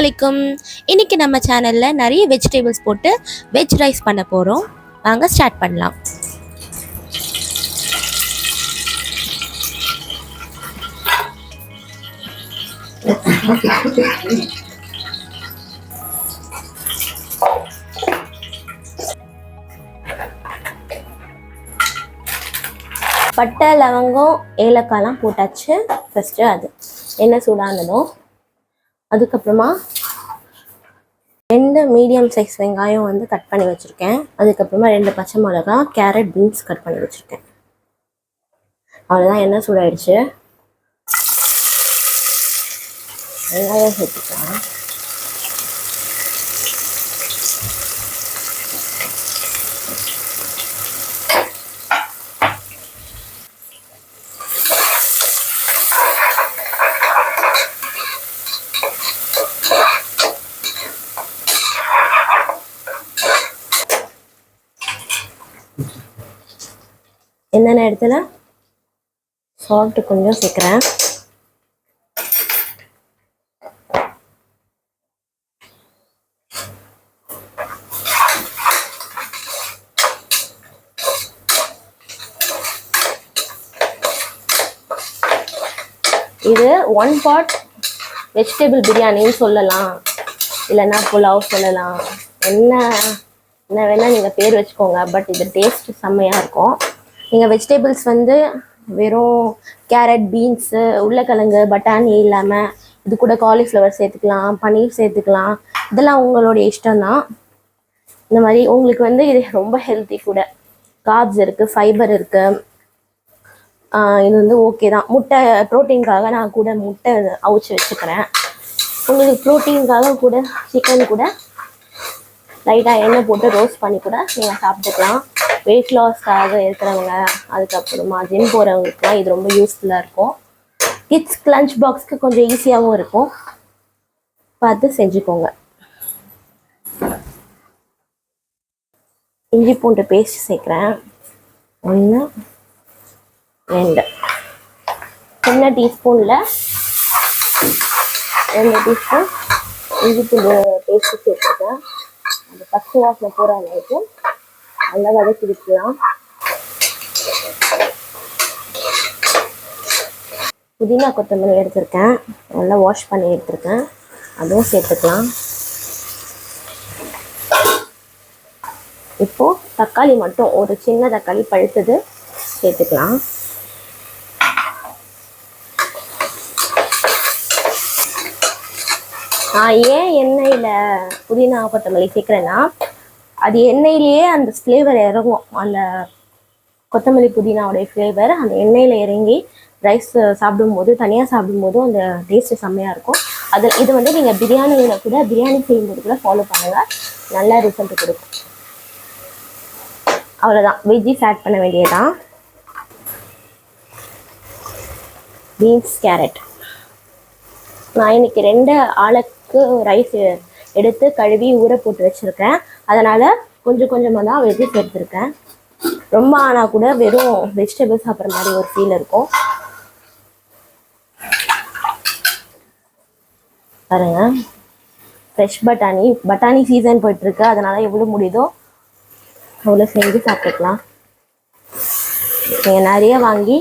அலைக்கும். இன்னைக்கு நம்ம சேனலில் நிறைய வெஜிடபிள்ஸ் போட்டு வெஜ் ரைஸ் பண்ண போகிறோம் வாங்க ஸ்டார்ட் பண்ணலாம். பட்டை லவங்கம் ஏலக்காய்லாம் போட்டாச்சு. ஃபஸ்ட்டு அது. எண்ணெய் சூடானதும். அதுக்கப்புறமா ரெண்டு மீடியம் சைஸ் வெங்காயம் வந்து கட் பண்ணி வச்சுருக்கேன். அதுக்கப்புறமா ரெண்டு பச்சை மிளகா கேரட் பீன்ஸ் கட் பண்ணி வச்சுருக்கேன். அவ்வளோதான் எண்ணெய் சூடாயிடுச்சு. வெங்காயம் சேர்த்துக்கலாம். என்னென்ன இடத்துல சால்ட்டு கொஞ்சம் சேர்க்குறேன். இது ஒன் பாட் வெஜிடபிள் பிரியாணின்னு சொல்லலாம். இல்லைன்னா புலாவ் சொல்லலாம். என்ன என்ன வேணால் நீங்கள் பேர் வச்சுக்கோங்க பட் இது டேஸ்ட் செம்மையாக இருக்கும். எங்கள் வெஜிடபிள்ஸ் வந்து வெறும் கேரட் பீன்ஸு உருளைக்கிழங்கு பட்டாணி இல்லாமல் இது கூட காலிஃப்ளவர் சேர்த்துக்கலாம் பன்னீர் சேர்த்துக்கலாம். இதெல்லாம் உங்களுடைய இஷ்டம்தான். இந்த மாதிரி உங்களுக்கு வந்து இது ரொம்ப ஹெல்த்தி கூட. கார்ப்ஸ் இருக்குது ஃபைபர் இருக்குது இது வந்து ஓகே தான். முட்டை ப்ரோட்டீனுக்காக நான் கூட முட்டை அவிச்சு வச்சுக்கிறேன். உங்களுக்கு ப்ரோட்டீனுக்காக கூட சிக்கன் கூட லைட்டாக எண்ணெய் போட்டு ரோஸ்ட் பண்ணி கூட நீங்கள் சாப்பிட்டுக்கலாம். வெயிட் லாஸ்க்காக இருக்கிறவங்க அதுக்கப்புறமா ஜிம் போகிறவங்களுக்குலாம் இது ரொம்ப யூஸ்ஃபுல்லாக இருக்கும். கிட்ஸ் லஞ்ச் பாக்ஸ்க்கு கொஞ்சம் ஈஸியாகவும் இருக்கும். பார்த்து செஞ்சுக்கோங்க. இஞ்சி பூண்டு பேஸ்ட் சேர்க்குறேன். ஒன்று ரெண்டு. சின்ன டீஸ்பூனில் ரெண்டு டீஸ்பூன் இஞ்சி பூண்டு பேஸ்ட் சேர்த்துருக்கேன். அது பச்சை வாசனை போகிற அளவுக்கு நல்லா வதக்கி விட்டுலாம் புதினா கொத்தமல்லி எடுத்திருக்கேன். நல்லா வாஷ் பண்ணி எடுத்திருக்கேன். அதுவும் சேர்த்துக்கலாம். இப்போது தக்காளி மட்டும் ஒரு சின்ன தக்காளி பழுத்தது சேர்த்துக்கலாம். நான் ஏன் எண்ணெயில் புதினா கொத்தமல்லி சேர்க்குறேன்னா அது எண்ணெயிலேயே அந்த ஃப்ளேவர் இறங்கும். அந்த கொத்தமல்லி புதினாவுடைய ஃப்ளேவர் அந்த எண்ணெயில் இறங்கி ரைஸ் சாப்பிடும்போது தனியாக சாப்பிடும்போதும் அந்த டேஸ்ட்டு செம்மையாக இருக்கும். அது இது வந்து நீங்கள் பிரியாணியில் கூட பிரியாணி செய்யும்போது கூட ஃபாலோ பண்ணுங்கள் நல்ல ரிசல்ட் கொடுக்கும். அவ்வளோதான் வெஜ்ஜீஸ் ஆட் பண்ண வேண்டியதுதான். பீன்ஸ் கேரட் நான் இன்னைக்கு ரெண்டு ஆளுக்கு ரைஸ் எடுத்து கழுவி ஊற போட்டு வச்சுருக்கேன். அதனால் கொஞ்சம் கொஞ்சமாக தான் வெஜ்ஜஸ் எடுத்திருக்கேன் ரொம்ப ஆனால் கூட வெறும் வெஜிடபிள்ஸ் சாப்பிட்ற மாதிரி ஒரு ஃபீல் இருக்கும். பாருங்க. ஃப்ரெஷ் பட்டாணி. பட்டாணி சீசன் போயிட்டுருக்கு. அதனால் எவ்வளோ முடியுதோ அவ்வளோ செஞ்சு சாப்பிட்டுக்கலாம். நீங்கள் நிறைய வாங்கி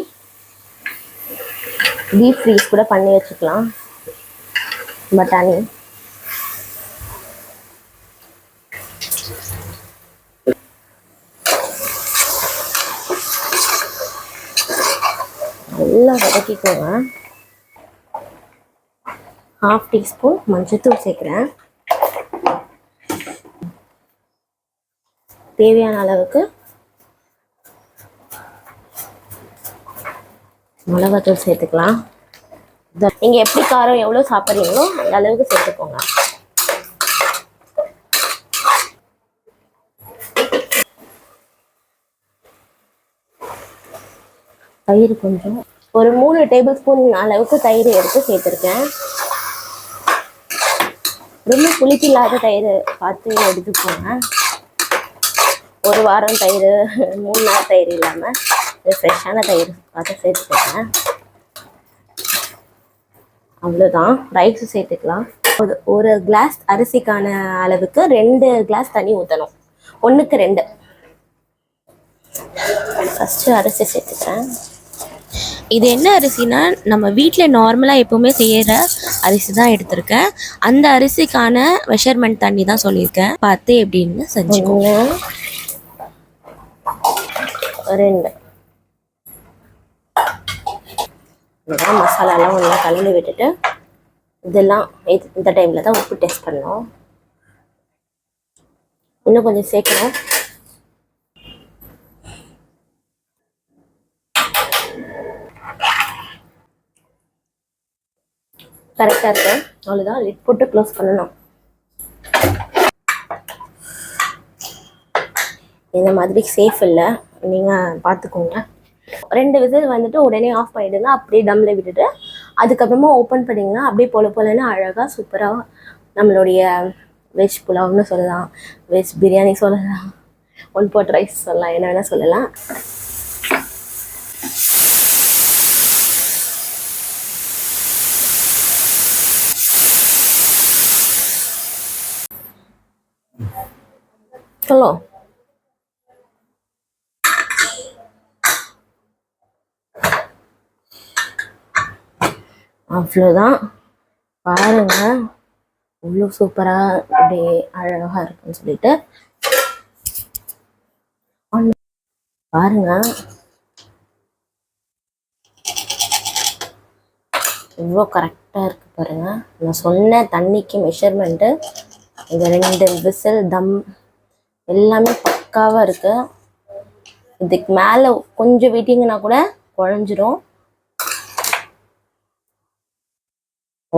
டீப் ஃப்ரீஸ் கூட பண்ணி வச்சுக்கலாம். பட்டாணி. நல்லா வதக்கிக்கோங்க. ஹாஃப் டீஸ்பூன் மஞ்சத்தூள் சேர்க்குறேன். தேவையான அளவுக்கு மிளகாத்தூள் சேர்த்துக்கலாம். நீங்கள் எப்படி காரம் எவ்வளோ சாப்பிட்றீங்களோ அந்த அளவுக்கு சேர்த்துக்கோங்க. தயிர் கொஞ்சம். ஒரு மூணு டேபிள் ஸ்பூன் அளவுக்கு தயிர் எடுத்து சேர்த்துருக்கேன். ரொம்ப புளிப்பில்லாத தயிர் பார்த்து எடுத்துக்கோங்க ஒரு வாரம் தயிர் மூணு நாள் தயிர் இல்லாமல் ஃப்ரெஷ்ஷான தயிர் பார்த்து சேர்த்துக்கோங்க. அவ்வளோதான் ரைஸ் சேர்த்துக்கலாம். ஒரு ஒரு கிளாஸ் அரிசிக்கான அளவுக்கு ரெண்டு கிளாஸ் தண்ணி ஊற்றணும் ஒன்றுக்கு ரெண்டு. ஃபஸ்ட்டு அரிசி சேர்த்துக்கிறேன். இது என்ன அரிசினா நம்ம வீட்டில் நார்மலாக எப்போவுமே செய்கிற அரிசி தான் எடுத்திருக்கேன். அந்த அரிசிக்கான மெஷர்மெண்ட் தண்ணி தான் சொல்லியிருக்கேன். பார்த்து எப்படின்னு செஞ்சுக்கோங்க. ரெண்டு இதெல்லாம் மசாலாலாம் ஒன்றா கலந்து விட்டுட்டு இதெல்லாம் இது- இந்த டைமில் தான் உப்பு டேஸ்ட் பண்ணோம் இன்னும் கொஞ்சம் சேர்க்கணும். கரெக்டாக இருக்கும். அவ்வளோதான் லிட் போட்டு க்ளோஸ் பண்ணணும். இந்த மாதிரி சேஃப் இல்லை. நீங்கள் பார்த்துக்கோங்க ரெண்டு விசில் வந்துட்டு உடனே ஆஃப் பண்ணிவிடுங்க அப்படியே டம்மில் விட்டுட்டு அதுக்கப்புறமா ஓப்பன் பண்ணிங்கன்னா அப்படியே போல போலன்னு அழகாக சூப்பராக நம்மளுடைய வெஜ் புலாவ்னு சொல்லலாம். வெஜ் பிரியாணி சொல்லலாம். ஒன் போட் ரைஸ் சொல்லலாம். என்ன வேணால் சொல்லலாம். சொல்லும் அவ்வளோதான் பாருங்க. இவ்வளோ சூப்பராக அப்படியே அழகாக இருக்குன்னு சொல்லிட்டு. பாருங்க. இவ்வளோ கரெக்டாக இருக்கு பாருங்க. நான் சொன்ன தண்ணிக்கு மெஷர்மெண்ட்டு இந்த ரெண்டு விசில் தம் எல்லாமே பக்காவாக இருக்கு. இதுக்கு மேலே கொஞ்சம் விட்டிங்கன்னா கூட குழஞ்சிரும்.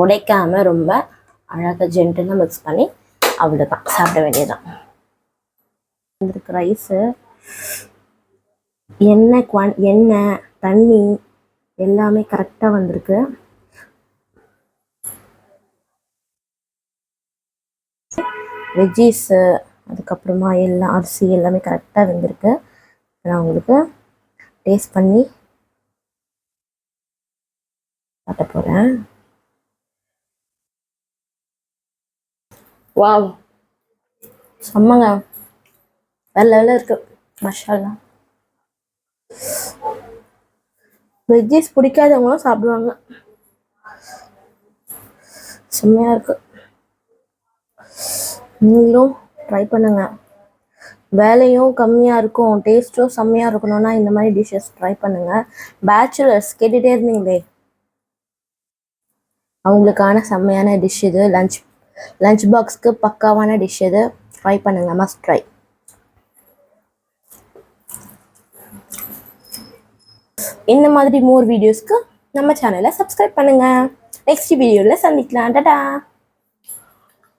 உடைக்காம ரொம்ப அழகாக ஜென்டலாக மிக்ஸ் பண்ணி அவ்வளோதான் சாப்பிட வேண்டியதுதான். வந்துருக்கு ரைஸு எண்ணெய் குவான் எண்ணெய் தண்ணி எல்லாமே கரெக்டாக வந்திருக்கு. வெஜ்ஜீஸு அதுக்கப்புறமா எல்லாம் அரிசி எல்லாமே கரெக்டாக வெந்திருக்கு. நான் உங்களுக்கு டேஸ்ட் பண்ணி காட்ட போகிறேன் வாவ் செம்மங்க. வேற லெவலில் இருக்கு. மஷாலா வெஜ்ஜீஸ் பிடிக்காதவங்களும் சாப்பிடுவாங்க. செம்மையாக இருக்கு. நீங்களும் ட்ரை பண்ணுங்க. வேலையும் கம்மியாக இருக்கும் டேஸ்ட்டும் செம்மையாக இருக்கணும்னா இந்த மாதிரி டிஷ்ஷஸ் ட்ரை பண்ணுங்க. பேச்சுலர்ஸ் கேட்டுகிட்டே இருந்தீங்களே? அவங்களுக்கான செம்மையான டிஷ் இது. லஞ்ச் லஞ்ச் பாக்ஸ்க்கு பக்காவான டிஷ் இது. ட்ரை பண்ணுங்க. மஸ்ட் ட்ரை இந்த மாதிரி மோர் வீடியோஸ்க்கு நம்ம சேனலை சப்ஸ்கிரைப் பண்ணுங்க. நெக்ஸ்ட் வீடியோவில் சந்திக்கலாம். டடா